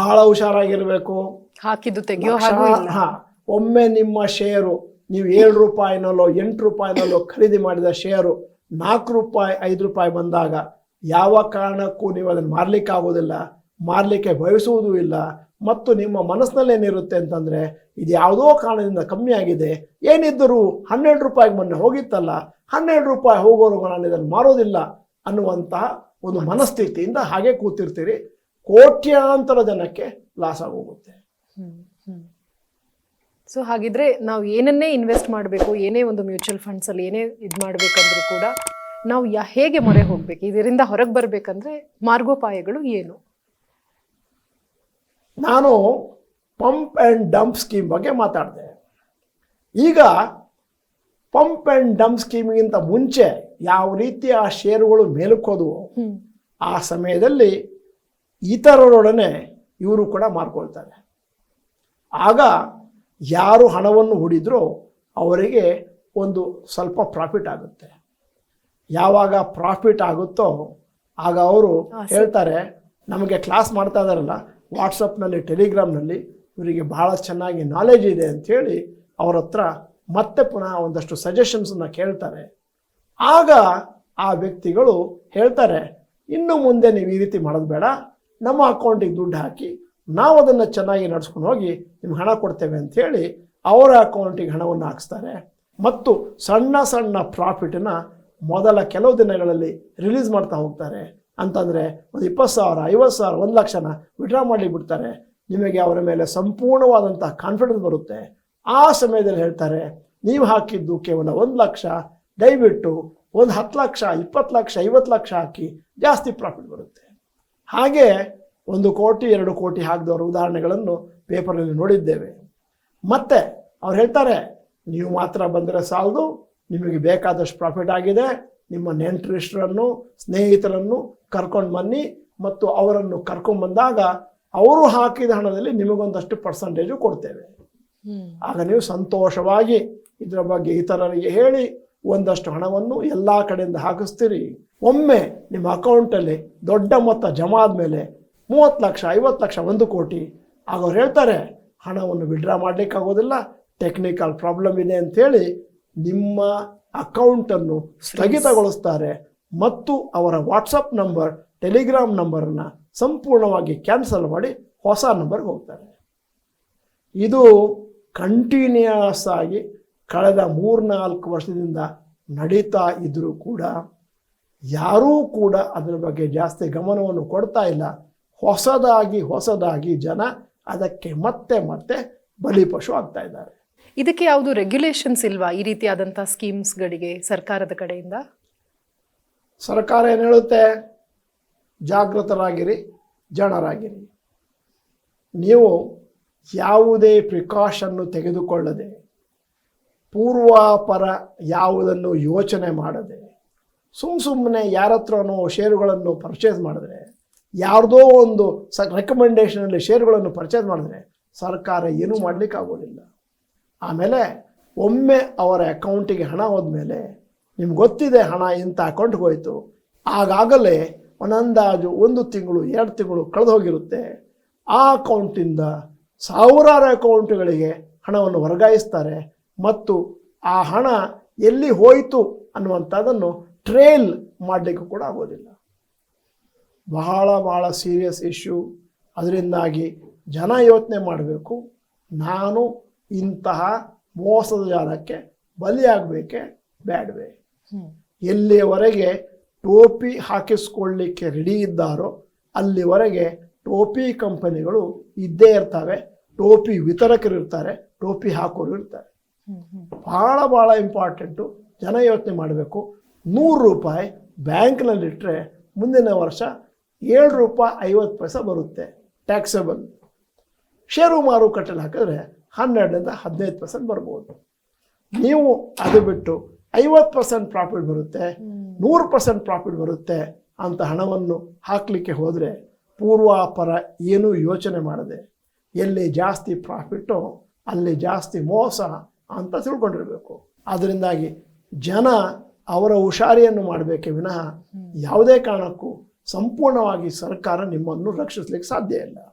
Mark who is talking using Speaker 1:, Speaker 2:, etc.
Speaker 1: ಬಹಳ ಹುಷಾರಾಗಿರ್ಬೇಕು.
Speaker 2: ಹಾಕಿದ್ದು ತೆಗಿಯೋ
Speaker 1: ಲಕ್ಷ-
Speaker 2: ಹಾಗೂ ಇಲ್ಲ.
Speaker 1: ಹಾ ಒಮ್ಮೆ ನಿಮ್ಮ ಶೇರು ನೀವು ಏಳು ರೂಪಾಯಿನಲ್ಲೋ ಎಂಟು ರೂಪಾಯಿನಲ್ಲೋ ಖರೀದಿ ಮಾಡಿದ ಶೇರು ನಾಲ್ಕು ರೂಪಾಯಿ ಐದು ರೂಪಾಯಿ ಬಂದಾಗ ಯಾವ ಕಾರಣಕ್ಕೂ ನೀವು ಅದನ್ನು ಮಾರ್ಲಿಕ್ಕೆ ಆಗೋದಿಲ್ಲ ಮಾರ್ಲಿಕ್ಕೆ ಬಯಸುವುದೂ ಇಲ್ಲ. ಮತ್ತು ನಿಮ್ಮ ಮನಸ್ಸಿನಲ್ಲಿ ಏನಿರುತ್ತೆ ಅಂತಂದ್ರೆ ಇದು ಯಾವುದೋ ಕಾರಣದಿಂದ ಕಮ್ಮಿ ಆಗಿದೆ. ಏನಿದ್ದರೂ ಹನ್ನೆರಡು ರೂಪಾಯಿಗೆ ಮೊನ್ನೆ ಹೋಗಿತ್ತಲ್ಲ ಹನ್ನೆರಡು ರೂಪಾಯಿ ಹೋಗೋರು ನಾನು ಇದನ್ನು ಮಾರೋದಿಲ್ಲ ಅನ್ನುವಂತಹ ಒಂದು ಮನಸ್ಥಿತಿಯಿಂದ ಹಾಗೆ ಕೂತಿರ್ತೀರಿ. ಕೋಟ್ಯಾಂತರ ಜನಕ್ಕೆ ಲಾಸ್ ಆಗೋಗುತ್ತೆ.
Speaker 2: ಸೊ ಹಾಗಿದ್ರೆ ನಾವು ಏನನ್ನೇ ಇನ್ವೆಸ್ಟ್ ಮಾಡಬೇಕು ಏನೇ ಒಂದು ಮ್ಯೂಚುವಲ್ ಫಂಡ್ಸ್ ಅಲ್ಲಿ ಏನೇ ಇದು ಮಾಡಬೇಕಂದ್ರೂ ಕೂಡ ನಾವು ಯಾ ಹೇಗೆ ಮೊರೆ ಹೋಗ್ಬೇಕು ಇದರಿಂದ ಹೊರಗೆ ಬರಬೇಕಂದ್ರೆ ಮಾರ್ಗೋಪಾಯಗಳು ಏನು?
Speaker 1: ನಾನು ಪಂಪ್ ಆ್ಯಂಡ್ ಡಂಪ್ ಸ್ಕೀಮ್ ಬಗ್ಗೆ ಮಾತಾಡಿದೆ. ಈಗ ಪಂಪ್ ಆ್ಯಂಡ್ ಡಂಪ್ ಸ್ಕೀಮ್ಗಿಂತ ಮುಂಚೆ ಯಾವ ರೀತಿ ಆ ಷೇರುಗಳು ಮೇಲಕ್ಕೆ ಹೋದವು ಆ ಸಮಯದಲ್ಲಿ ಇತರರೊಡನೆ ಇವರು ಕೂಡ ಮಾರ್ಕೊಳ್ತಾರೆ. ಆಗ ಯಾರು ಹಣವನ್ನು ಹೂಡಿದ್ರೋ ಅವರಿಗೆ ಒಂದು ಸ್ವಲ್ಪ ಪ್ರಾಫಿಟ್ ಆಗುತ್ತೆ. ಯಾವಾಗ ಪ್ರಾಫಿಟ್ ಆಗುತ್ತೋ ಆಗ ಅವರು ಹೇಳ್ತಾರೆ ನಮಗೆ ಕ್ಲಾಸ್ ಮಾಡ್ತಾ ಇದಾರಲ್ಲ ವಾಟ್ಸಪ್ನಲ್ಲಿ ಟೆಲಿಗ್ರಾಮ್ನಲ್ಲಿ ಇವರಿಗೆ ಭಾಳ ಚೆನ್ನಾಗಿ ನಾಲೆಜ್ ಇದೆ ಅಂಥೇಳಿ ಅವ್ರ ಹತ್ರ ಮತ್ತೆ ಪುನಃ ಒಂದಷ್ಟು ಸಜೆಷನ್ಸನ್ನು ಕೇಳ್ತಾರೆ. ಆಗ ಆ ವ್ಯಕ್ತಿಗಳು ಹೇಳ್ತಾರೆ ಇನ್ನು ಮುಂದೆ ನೀವು ಈ ರೀತಿ ಮಾಡೋದು ಬೇಡ ನಮ್ಮ ಅಕೌಂಟಿಗೆ ದುಡ್ಡು ಹಾಕಿ ನಾವು ಅದನ್ನು ಚೆನ್ನಾಗಿ ನಡ್ಸ್ಕೊಂಡು ಹೋಗಿ ನಿಮ್ಗೆ ಹಣ ಕೊಡ್ತೇವೆ ಅಂತ ಹೇಳಿ ಅವರ ಅಕೌಂಟಿಗೆ ಹಣವನ್ನು ಹಾಕಿಸ್ತಾರೆ. ಮತ್ತು ಸಣ್ಣ ಸಣ್ಣ ಪ್ರಾಫಿಟನ್ನ ಮೊದಲ ಕೆಲವು ದಿನಗಳಲ್ಲಿ ರಿಲೀಸ್ ಮಾಡ್ತಾ ಹೋಗ್ತಾರೆ. ಅಂತಂದರೆ ಒಂದು ಇಪ್ಪತ್ತು ಸಾವಿರ, ಐವತ್ತು ಸಾವಿರ, ಒಂದು ಲಕ್ಷನ ವಿಡ್ರಾ ಮಾಡಿ ಬಿಡ್ತಾರೆ. ನಿಮಗೆ ಅವರ ಮೇಲೆ ಸಂಪೂರ್ಣವಾದಂಥ ಕಾನ್ಫಿಡೆನ್ಸ್ ಬರುತ್ತೆ. ಆ ಸಮಯದಲ್ಲಿ ಹೇಳ್ತಾರೆ, ನೀವು ಹಾಕಿದ್ದು ಕೇವಲ ಒಂದು ಲಕ್ಷ, ದಯವಿಟ್ಟು ಒಂದು ಹತ್ತು ಲಕ್ಷ, ಇಪ್ಪತ್ತು ಲಕ್ಷ, ಐವತ್ತು ಲಕ್ಷ ಹಾಕಿ ಜಾಸ್ತಿ ಪ್ರಾಫಿಟ್ ಬರುತ್ತೆ. ಹಾಗೆ ಒಂದು ಕೋಟಿ ಎರಡು ಕೋಟಿ ಹಾಕಿದವರ ಉದಾಹರಣೆಗಳನ್ನು ಪೇಪರ್ನಲ್ಲಿ ನೋಡಿದ್ದೇವೆ. ಮತ್ತೆ ಅವ್ರು ಹೇಳ್ತಾರೆ ನೀವು ಮಾತ್ರ ಬಂದರೆ ಸಾಲದು ನಿಮಗೆ ಬೇಕಾದಷ್ಟು ಪ್ರಾಫಿಟ್ ಆಗಿದೆ ನಿಮ್ಮ ನೆಂಟರಿಷ್ಟರನ್ನು ಸ್ನೇಹಿತರನ್ನು ಕರ್ಕೊಂಡು ಬನ್ನಿ ಮತ್ತು ಅವರನ್ನು ಕರ್ಕೊಂಡು ಬಂದಾಗ ಅವರು ಹಾಕಿದ ಹಣದಲ್ಲಿ ನಿಮಗೊಂದಷ್ಟು ಪರ್ಸೆಂಟೇಜು ಕೊಡ್ತೇವೆ. ಆಗ ನೀವು ಸಂತೋಷವಾಗಿ ಇದರ ಬಗ್ಗೆ ಇತರರಿಗೆ ಹೇಳಿ ಒಂದಷ್ಟು ಹಣವನ್ನು ಎಲ್ಲ ಕಡೆಯಿಂದ ಹಾಕಿಸ್ತೀರಿ. ಒಮ್ಮೆ ನಿಮ್ಮ ಅಕೌಂಟಲ್ಲಿ ದೊಡ್ಡ ಮೊತ್ತ ಜಮಾ ಆದಮೇಲೆ ಮೂವತ್ತು ಲಕ್ಷ, ಐವತ್ತು ಲಕ್ಷ, ಒಂದು ಕೋಟಿ ಆಗ ಅವ್ರು ಹೇಳ್ತಾರೆ, ಹಣವನ್ನು ವಿಡ್ರಾ ಮಾಡಲಿಕ್ಕಾಗೋದಿಲ್ಲ ಟೆಕ್ನಿಕಲ್ ಪ್ರಾಬ್ಲಮ್ ಇದೆ ಅಂಥೇಳಿ ನಿಮ್ಮ ಅಕೌಂಟನ್ನು ಸ್ಥಗಿತಗೊಳಿಸ್ತಾರೆ ಮತ್ತು ಅವರ ವಾಟ್ಸಪ್ ನಂಬರ್ ಟೆಲಿಗ್ರಾಮ್ ನಂಬರನ್ನು ಸಂಪೂರ್ಣವಾಗಿ ಕ್ಯಾನ್ಸಲ್ ಮಾಡಿ ಹೊಸ ನಂಬರ್ಗೆ ಹೋಗ್ತಾರೆ. ಇದು ಕಂಟಿನ್ಯೂಸ್ ಆಗಿ ಕಳೆದ ಮೂರ್ನಾಲ್ಕು ವರ್ಷದಿಂದ ನಡೀತಾ ಇದ್ದರೂ ಕೂಡ ಯಾರೂ ಕೂಡ ಅದರ ಬಗ್ಗೆ ಜಾಸ್ತಿ ಗಮನವನ್ನು ಕೊಡ್ತಾ ಇಲ್ಲ. ಹೊಸದಾಗಿ ಹೊಸದಾಗಿ ಜನ ಅದಕ್ಕೆ ಮತ್ತೆ ಮತ್ತೆ ಬಲಿಪಶು ಆಗ್ತಾ ಇದ್ದಾರೆ.
Speaker 2: ಇದಕ್ಕೆ ಯಾವುದು ರೆಗ್ಯುಲೇಷನ್ಸ್ ಇಲ್ವಾ ಈ ರೀತಿಯಾದಂಥ ಸ್ಕೀಮ್ಸ್ಗಳಿಗೆ ಸರ್ಕಾರದ ಕಡೆಯಿಂದ?
Speaker 1: ಸರ್ಕಾರ ಏನು ಹೇಳುತ್ತೆ? ಜಾಗೃತರಾಗಿರಿ ಜನರಾಗಿರಿ. ನೀವು ಯಾವುದೇ ಪ್ರಿಕಾಷನ್ನು ತೆಗೆದುಕೊಳ್ಳದೆ ಪೂರ್ವಾಪರ ಯಾವುದನ್ನು ಯೋಚನೆ ಮಾಡದೆ ಸುಮ್ಮ ಸುಮ್ಮನೆ ಯಾರ ಹತ್ರನೋ ಷೇರುಗಳನ್ನು ಪರ್ಚೇಸ್ ಮಾಡಿದ್ರೆ, ಯಾರ್ದೋ ಒಂದು ಸ ರೆಕಮೆಂಡೇಷನಲ್ಲಿ ಷೇರುಗಳನ್ನು ಪರ್ಚೇಸ್ ಮಾಡಿದ್ರೆ ಸರ್ಕಾರ ಏನೂ ಮಾಡಲಿಕ್ಕೆ ಆಗೋದಿಲ್ಲ. ಆಮೇಲೆ ಒಮ್ಮೆ ಅವರ ಅಕೌಂಟಿಗೆ ಹಣ ಹೋದ್ಮೇಲೆ ನಿಮ್ಗೆ ಗೊತ್ತಿದೆ ಹಣ ಇಂಥ ಅಕೌಂಟ್ಗೆ ಹೋಯಿತು, ಆಗಾಗಲೇ ಒಂದಂದಾಜು ಒಂದು ತಿಂಗಳು, ಎರಡು ತಿಂಗಳು ಕಳೆದು ಹೋಗಿರುತ್ತೆ. ಆ ಅಕೌಂಟಿಂದ ಸಾವಿರಾರು ಅಕೌಂಟ್ಗಳಿಗೆ ಹಣವನ್ನು ವರ್ಗಾಯಿಸ್ತಾರೆ. ಮತ್ತು ಆ ಹಣ ಎಲ್ಲಿ ಹೋಯಿತು ಅನ್ನುವಂಥದ್ದನ್ನು ಟ್ರೇಲ್ ಮಾಡಲಿಕ್ಕೂ ಕೂಡ ಆಗೋದಿಲ್ಲ. ಬಹಳ ಬಹಳ ಸೀರಿಯಸ್ ಇಶ್ಯೂ ಅದರಿಂದಾಗಿ ಜನ ಯೋಚನೆ ಮಾಡಬೇಕು ನಾನು ಇಂತಹ ಮೋಸದ ಜಾಲಕ್ಕೆ ಬಲಿಯಾಗಬೇಕೆ? ಬೇಡವೇ ಎಲ್ಲಿಯವರೆಗೆ ಟೋಪಿ ಹಾಕಿಸ್ಕೊಳ್ಳಿಕ್ಕೆ ರೆಡಿ ಇದ್ದಾರೋ ಅಲ್ಲಿವರೆಗೆ ಟೋಪಿ ಕಂಪನಿಗಳು ಇದ್ದೇ ಇರ್ತವೆ. ಟೋಪಿ ವಿತರಕರು ಇರ್ತಾರೆ ಟೋಪಿ ಹಾಕೋರು ಇರ್ತಾರೆ. ಭಾಳ ಭಾಳ ಇಂಪಾರ್ಟೆಂಟು. ಜನ ಯೋಚನೆ ಮಾಡಬೇಕು. ನೂರು ರೂಪಾಯಿ ಬ್ಯಾಂಕ್ನಲ್ಲಿಟ್ಟರೆ ಮುಂದಿನ ವರ್ಷ ಏಳು ರೂಪಾಯಿ ಐವತ್ತು ಪೈಸೆ ಬರುತ್ತೆ ಟ್ಯಾಕ್ಸಬಲ್ ಷೇರು ಮಾರುಕಟ್ಟೆಲಿ ಹಾಕಿದ್ರೆ ಹನ್ನೆರಡರಿಂದ ಹದಿನೈದು ಪರ್ಸೆಂಟ್ ಬರ್ಬೋದು. ನೀವು ಅದು ಬಿಟ್ಟು ಐವತ್ತು ಪರ್ಸೆಂಟ್ ಪ್ರಾಫಿಟ್ ಬರುತ್ತೆ, ನೂರು ಪರ್ಸೆಂಟ್ ಪ್ರಾಫಿಟ್ ಬರುತ್ತೆ ಅಂತ ಹಣವನ್ನು ಹಾಕಲಿಕ್ಕೆ ಹೋದರೆ ಪೂರ್ವಾಪರ ಏನೂ ಯೋಚನೆ ಮಾಡದೆ, ಎಲ್ಲಿ ಜಾಸ್ತಿ ಪ್ರಾಫಿಟ್ಟು ಅಲ್ಲಿ ಜಾಸ್ತಿ ಮೋಸ ಅಂತ ತಿಳ್ಕೊಂಡಿರಬೇಕು. ಅದರಿಂದಾಗಿ ಜನ ಅವರ ಹುಷಾರಿಯನ್ನು ಮಾಡಬೇಕೇ ವಿನಃ ಯಾವುದೇ ಕಾರಣಕ್ಕೂ ಸಂಪೂರ್ಣವಾಗಿ ಸರ್ಕಾರ ನಿಮ್ಮನ್ನು ರಕ್ಷಿಸಲಿಕ್ಕೆ ಸಾಧ್ಯ ಇಲ್ಲ.